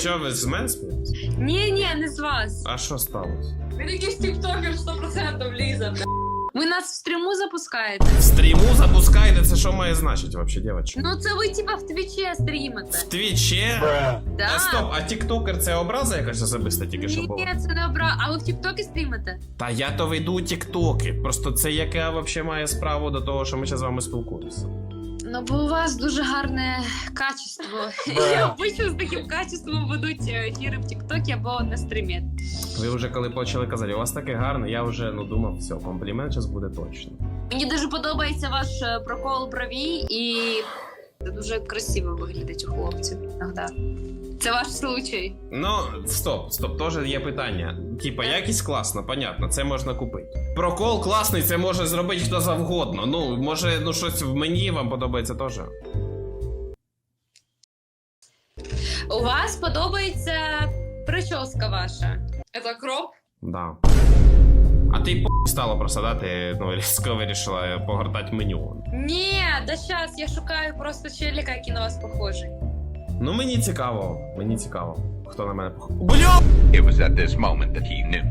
Що ви з мене смієтесь? Ні, ні, не з вас. А що сталося? Він якийсь тіктокер 100% лізе. Ви нас в стріму запускаєте? В стріму запускаєте, це що має значити вообще, дівчатка? Ну це ви типа в твічі стрімите. В твіче? Да. А стоп, а тіктокер це образа якась особиста тільки що була? Ні, це не обра. А ви в Тіктокі стрімите? Та я то веду тіктоки. Просто це яке вообще має справу до того, що ми зараз з вами спілкуємося. Ну, бо у вас дуже гарне качество. Я обично з таким качеством ведуть е, ефіри в Тіктокі або на стрімі. Ви вже коли почали казати, у вас таке гарне, я вже ну думав, все, комплімент зараз буде точно. Мені дуже подобається ваш е, прокол правій і це дуже красиво виглядить у хлопців. Іноді. Це ваш случай. Ну, стоп, стоп, теж є питання. Типа, якість класна, понятно, це можна купити. Прокол класний, це може зробити хто завгодно. Ну, може, ну щось в мені вам подобається теж. У вас подобається прическа ваша. Це кроп? Да. А ти по стала просадати, ну, різко вирішила погортати меню. Ні, да щас, я шукаю просто челіка, який на вас похожий. Ну, мені цікаво, мені цікаво, хто на мене похожий. Бля! It was at this moment that he knew.